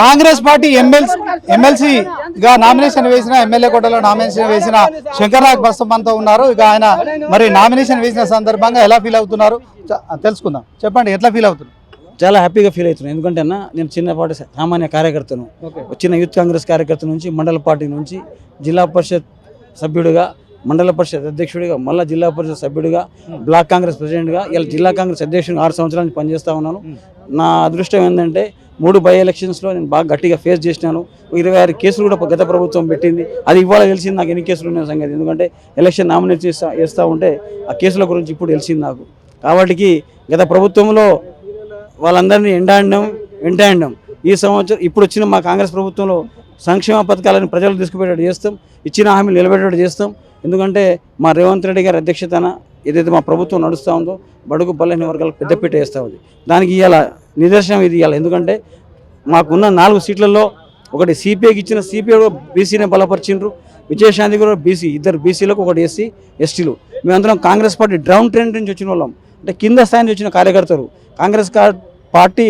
Congress party MLC ఎమ్మెల్సీగా nomination వేసిన MLA కోటలో నామినేషన్ వేసిన శంకర్నాగ్ బస్తం మనతో ఉన్నారు. ఇక ఆయన మరి నామినేషన్ వేసిన సందర్భంగా ఎలా ఫీల్ అవుతున్నారు? తెలుసుకుందాం. చెప్పండి ఎట్లా ఫీల్ అవుతున్నారు? చాలా హ్యాపీగా ఫీల్ అవుతున్నాను. ఎందుకంటే అన్న నేను చిన్నపాటి సామాన్య కార్యకర్తను చిన్న యూత్ కాంగ్రెస్ కార్యకర్త నుంచి మండల పార్టీ నుంచి జిల్లా పరిషత్ సభ్యుడిగా మండల పరిషత్ అధ్యక్షుడిగా మళ్ళీ జిల్లా పరిషత్ సభ్యుడిగా బ్లాక్ కాంగ్రెస్ ప్రెసిడెంట్గా ఇలా జిల్లా కాంగ్రెస్ అధ్యక్షుడిగా ఆరు సంవత్సరాల నుంచి పనిచేస్తూ ఉన్నాను. నా అదృష్టం ఏంటంటే మూడు బై ఎలక్షన్స్లో నేను బాగా గట్టిగా ఫేస్ చేసినాను. ఇరవై ఆరు కేసులు కూడా గత ప్రభుత్వం పెట్టింది. అది ఇవాళ తెలిసింది నాకు ఎన్ని కేసులు ఉన్న సంగతి. ఎందుకంటే ఎలక్షన్ నామినేట్ చేస్తా వేస్తూ ఉంటే ఆ కేసుల గురించి ఇప్పుడు తెలిసింది నాకు. కాబట్టి గత ప్రభుత్వంలో వాళ్ళందరినీ ఎండాండం వెంటాండం ఈ సంవత్సరం ఇప్పుడు వచ్చిన మా కాంగ్రెస్ ప్రభుత్వంలో సంక్షేమ పథకాలను ప్రజలు తీసుకుపోయేటట్టు చేస్తాం. ఇచ్చిన హామీలు నిలబెట్టేటట్టు చేస్తాం. ఎందుకంటే మా రేవంత్ రెడ్డి గారి అధ్యక్షతన ఏదైతే మా ప్రభుత్వం నడుస్తూ ఉందో బడుగు బలహీన వర్గాలకు పెద్దపీట వేస్తూ ఉంది. దానికి ఇవాళ నిదర్శనం ఇది ఇవ్వాలి ఎందుకంటే మాకున్న నాలుగు సీట్లలో ఒకటి సిపిఐకి ఇచ్చిన సిపిఐ బీసీనే బలపరిచిండ్రు. విజయశాంతి కూడా బీసీ ఇద్దరు బీసీలకు ఒకటి ఎస్సీ ఎస్టీలు మేమందరం కాంగ్రెస్ పార్టీ డ్రౌన్ ట్రెండ్ నుంచి వచ్చిన వాళ్ళం. అంటే కింద స్థాయి నుంచి వచ్చిన కార్యకర్తలు. కాంగ్రెస్ పార్టీ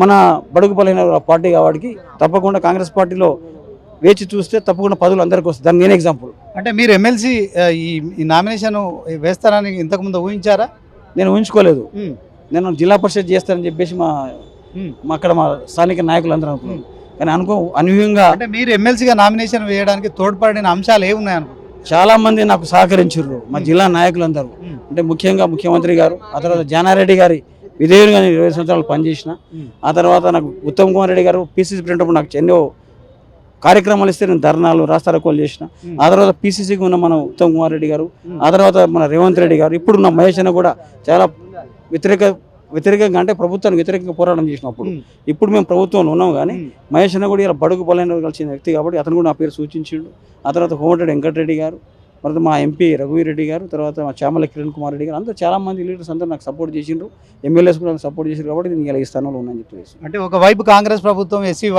మన బడుగు బలైన పార్టీ కాబట్టి తప్పకుండా కాంగ్రెస్ పార్టీలో వేచి చూస్తే తప్పకుండా పదవులు అందరికీ వస్తాయి. దానికి నేను ఎగ్జాంపుల్ అంటే మీరు ఎమ్మెల్సీ ఈ నామినేషన్ వేస్తారని ఇంతకుముందు ఊహించారా? నేను ఊహించుకోలేదు. నేను జిల్లా పరిషత్ చేస్తానని చెప్పేసి మా మా అక్కడ మా స్థానిక నాయకులు అందరూ అనుకున్నారు. కానీ అనుకో అనూహ్యంగా అంటే మీరు ఎమ్మెల్సీగా నామినేషన్ వేయడానికి తోడ్పడిన అంశాలు ఏమున్నాయి అనుకో? చాలా మంది నాకు సహకరించారు మా జిల్లా నాయకులందరూ. అంటే ముఖ్యంగా ముఖ్యమంత్రి గారు ఆ తర్వాత జానారెడ్డి గారి విధేయులుగా నేను ఇరవై సంవత్సరాలు పనిచేసిన. ఆ తర్వాత నాకు ఉత్తమ్ కుమార్ రెడ్డి గారు పీసీసీ అప్పుడు నాకు ఎన్నో కార్యక్రమాలు ఇస్తే నేను ధర్నాలు రాస్తారోకోలు చేసిన. ఆ తర్వాత పీసీసీకి ఉన్న మన ఉత్తమ్ కుమార్ రెడ్డి గారు ఆ తర్వాత మన రేవంత్ రెడ్డి గారు ఇప్పుడు ఉన్న మహేష్ అన్న కూడా చాలా వ్యతిరేక వ్యతిరేకంగా అంటే ప్రభుత్వానికి వ్యతిరేకంగా పోరాటం చేసినప్పుడు. ఇప్పుడు మేము ప్రభుత్వంలో ఉన్నాం కానీ మహేష్ అన్న కూడా ఇలా బడుగు బలైన కలిసిన వ్యక్తి కాబట్టి అతను కూడా నా పేరు సూచించిండు. ఆ తర్వాత కోమటిరెడ్డి వెంకటరెడ్డి గారు తర్వాత మా ఎంపీ రఘువీర్ రెడ్డి గారు తర్వాత మా చామల కిరణ్ కుమార్ రెడ్డి గారు అందరూ చాలా మంది లీడర్స్ అందరూ నాకు సపోర్ట్ చేసిండ్రు. ఎమ్మెల్యేస్ కూడా సపోర్ట్ చేసిండ్రు కాబట్టి నేను ఇలా ఈ స్థానంలో ఉన్నాను చెప్పేసి. అంటే ఒకవైపు కాంగ్రెస్ ప్రభుత్వం ఎస్సీ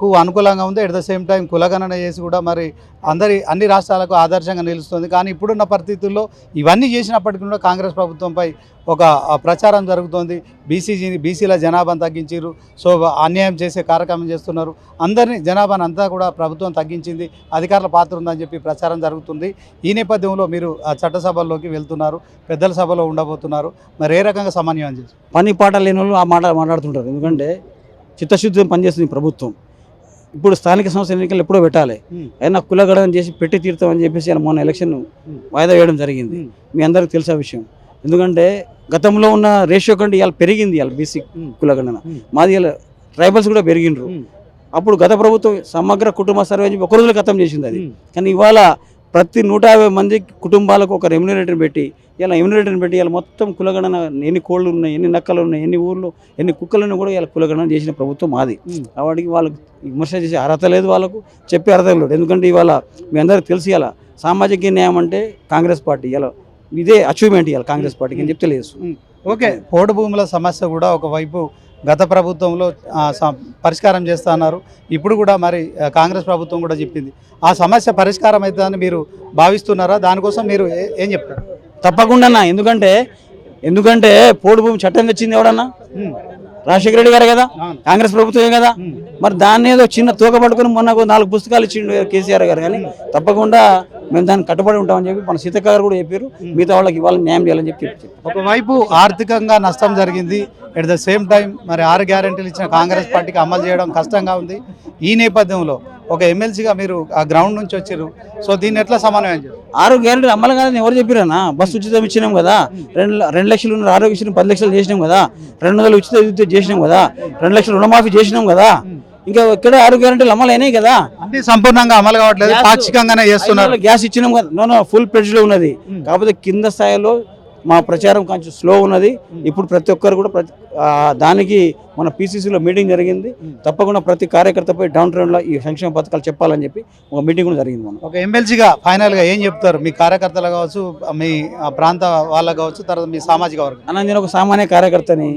కు అనుకూలంగా ఉంది. ఎట్ ద సేమ్ టైం కులగణన చేసి కూడా మరి అందరి అన్ని రాష్ట్రాలకు ఆదర్శంగా నిలుస్తుంది. కానీ ఇప్పుడున్న పరిస్థితుల్లో ఇవన్నీ చేసినప్పటికీ కూడా కాంగ్రెస్ ప్రభుత్వంపై ఒక ప్రచారం జరుగుతోంది. బీసీజీ బీసీల జనాభాను తగ్గించారు సో అన్యాయం చేసే కార్యక్రమం చేస్తున్నారు. అందరినీ జనాభాను అంతా కూడా ప్రభుత్వం తగ్గించింది. అధికారుల పాత్ర ఉందని చెప్పి ప్రచారం జరుగుతుంది. ఈ నేపథ్యంలో మీరు ఆ చట్టసభల్లోకి వెళ్తున్నారు. పెద్దల సభలో ఉండబోతున్నారు. మరి ఏ రకంగా సమన్వయం చేసి పని పాట లేని వాళ్ళు ఆ మాట మాట్లాడుతుంటారు. ఎందుకంటే చిత్తశుద్ధి పనిచేస్తుంది ప్రభుత్వం. ఇప్పుడు స్థానిక సంస్థల ఎన్నికలు ఎప్పుడో పెట్టాలి. అయినా కులగడని చేసి పెట్టి తీరుతామని చెప్పేసి ఆయన మొన్న ఎలక్షన్ వాయిదా వేయడం జరిగింది మీ అందరికి తెలిసే విషయం ఎందుకంటే గతంలో ఉన్న రేషియో కంటే ఇవాళ పెరిగింది ఇవాళ బీసీ. కులగణన Hmm. మాది ట్రైబల్స్ కూడా పెరిగిండ్రు Hmm. అప్పుడు గత ప్రభుత్వం సమగ్ర కుటుంబ సర్వే అని చెప్పి ఒక రోజులో ఖతం చేసింది అది. కానీ ఇవాళ ప్రతి నూట యాభై మంది కుటుంబాలకు ఒక రెమ్యునరేటర్ని పెట్టి ఇలా ఎమ్యునరేటర్ని పెట్టి ఇలా మొత్తం కులగణన ఎన్ని కోళ్ళు ఉన్నాయి ఎన్ని నక్కలు ఉన్నాయి ఎన్ని ఊర్లు ఎన్ని కుక్కలను కూడా ఇలా కులగణన చేసిన ప్రభుత్వం మాది. కాబట్టి వాళ్ళకి విమర్శ చేసే అర్హత లేదు వాళ్ళకు చెప్పే అర్హత లేదు. ఎందుకంటే ఇవాళ మీ అందరికి తెలిసి ఇలా సామాజిక న్యాయం అంటే కాంగ్రెస్ పార్టీ ఇలా ఇదే అచీవ్మెంట్ ఇవాళ కాంగ్రెస్ పార్టీకి అని చెప్తే లేదు. ఓకే పోడు భూముల సమస్య కూడా ఒకవైపు గత ప్రభుత్వంలో పరిష్కారం చేస్తా అన్నారు. ఇప్పుడు కూడా మరి కాంగ్రెస్ ప్రభుత్వం కూడా చెప్పింది. ఆ సమస్య పరిష్కారం అవుతుందని మీరు భావిస్తున్నారా? దానికోసం మీరు ఏ- చెప్తారు? తప్పకుండా అన్న. ఎందుకంటే ఎందుకంటే పోడు భూమి చట్టం తెచ్చింది ఎవడన్నా? రాజశేఖర రెడ్డి గారు కదా. కాంగ్రెస్ ప్రభుత్వమే కదా? మరి దాన్ని ఏదో చిన్న తూక పట్టుకుని మొన్న నాలుగు పుస్తకాలు ఇచ్చిండు కేసీఆర్ గారు. కానీ తప్పకుండా మేము దాన్ని కట్టుబడి ఉంటామని చెప్పి మన సీతక్క గారు కూడా చెప్పారు. మిగతా వాళ్ళకి ఇవాళ న్యాయం చేయాలని చెప్పి చెప్పారు. ఒకవైపు ఆర్థికంగా నష్టం జరిగింది. ఎట్ ద సేమ్ టైం మరి ఆరు గ్యారెంటీలు ఇచ్చిన కాంగ్రెస్ పార్టీకి అమలు చేయడం కష్టంగా ఉంది. ఈ నేపథ్యంలో ఒక ఎమ్మెల్సీగా మీరు ఆ గ్రౌండ్ నుంచి వచ్చారు. సో దీన్ని ఎట్లా చేస్తారు ఆరు గ్యారెంటీ అమ్మలు కాదని ఎవరు చెప్పారన్నా బస్సు ఉచితం ఇచ్చినాం కదా. రెండు రెండు లక్షలు ఉన్న ఆరోగ్య ఇచ్చిన పది లక్షలు చేసినాం కదా. రెండు వందలు ఉచిత విద్యుత్ చేసినాం కదా. రెండు లక్షలు రుణమాఫీ చేసినాం కదా. ఇంకా ఇక్కడ ఆరు గ్యారెంటీలు అమలు అయినాయి కదా? అన్ని సంపూర్ణంగా అమలు కావట్లేదు పాక్షికంగానే చేస్తున్నారు. గ్యాస్ ఇచ్చినాం కదా. నో నో ఫుల్లో ఉన్నది. కాకపోతే కింద స్థాయిలో మా ప్రచారం కొంచెం స్లో ఉన్నది. ఇప్పుడు ప్రతి ఒక్కరు కూడా ప్రతి దానికి మన పీసీసీలో మీటింగ్ జరిగింది. తప్పకుండా ప్రతి కార్యకర్తపై డౌన్ ట్రెండ్లో ఈ సంక్షేమ పథకాలు చెప్పాలని చెప్పి ఒక మీటింగ్ కూడా జరిగింది మనం ఒక ఎమ్మెల్సీగా ఫైనల్గా ఏం చెప్తారు? మీ కార్యకర్తలు కావచ్చు మీ ఆ ప్రాంత వాళ్ళకు కావచ్చు తర్వాత మీ సామాజిక వర్గం. అన్న నేను ఒక సామాన్య కార్యకర్తని.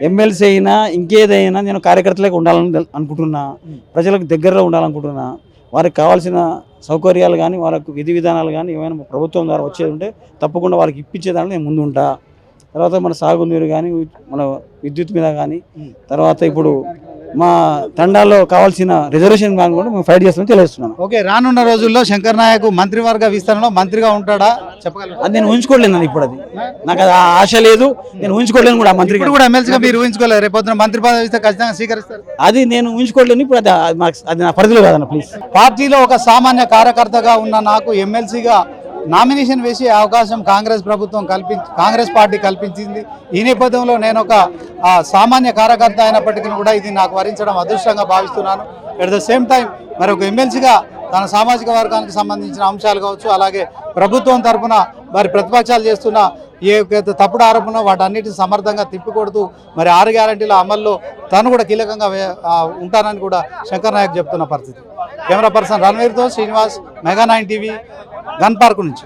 ఎమ్మెల్సీ అయినా ఇంకేదైనా నేను కార్యకర్తలకు ఉండాలని అనుకుంటున్నా ప్రజలకు దగ్గరలో ఉండాలనుకుంటున్నా వారికి కావాల్సిన సౌకర్యాలు కానీ వాళ్ళకు విధి విధానాలు కానీ ఏమైనా ప్రభుత్వం ద్వారా వచ్చేది ఉంటే తప్పకుండా వాళ్ళకి ఇప్పించేదాన్ని నేను ముందు ఉంటా తర్వాత మన సాగునీరు కానీ మన విద్యుత్ మీద కానీ తర్వాత ఇప్పుడు మా తండాలో కావాల్సిన రిజర్వేషన్ కానీ కూడా మేము ఫైట్ చేస్తామని తెలియజేస్తున్నాను. ఓకే రానున్న రోజుల్లో శంకర్ నాయక్ మంత్రివర్గ విస్తరణలో మంత్రిగా ఉంటాడా? చెప్పగలరా? అది నేను ఊహించుకోలేను ఇప్పుడు అది నాకు అది ఆ ఆశ లేదు. నేను ఊహించుకోలేను కూడా మంత్రి కూడా ఎమ్మెల్సీగా మీరు ఊహించుకోలేదు రేపు పొద్దున మంత్రి పదవి ఇస్తే ఖచ్చితంగా స్వీకరిస్తారు. అది నేను ఊహించుకోలేను. ఇప్పుడు అది అది నా పరిధిలో కాదన్న ప్లీజ్ పార్టీలో ఒక సామాన్య కార్యకర్తగా ఉన్న నాకు ఎమ్మెల్సీగా నామినేషన్ వేసే అవకాశం కాంగ్రెస్ ప్రభుత్వం కల్పించి కాంగ్రెస్ పార్టీ కల్పించింది. ఈ నేపథ్యంలో నేను ఒక సామాన్య కార్యకర్త అయినప్పటికీ కూడా ఇది నాకు వరించడం అదృష్టంగా భావిస్తున్నాను. ఎట్ ద సేమ్ టైం మరి ఒక ఎమ్మెల్సీగా తన సామాజిక వర్గానికి సంబంధించిన అంశాలు కావచ్చు అలాగే ప్రభుత్వం తరఫున మరి ప్రతిపక్షాలు చేస్తున్న ఏ తప్పుడు ఆరోపణ వాటన్నిటిని సమర్థంగా తిప్పికొడుతూ మరి ఆరు గ్యారంటీల అమల్లో తను కూడా కీలకంగా ఉంటానని కూడా శంకర్ నాయక్ చెప్తున్న పరిస్థితి. కెమెరా పర్సన్ రణవీర్తో శ్రీనివాస్ మెగా నైన్ టీవీ গান পার করেছে।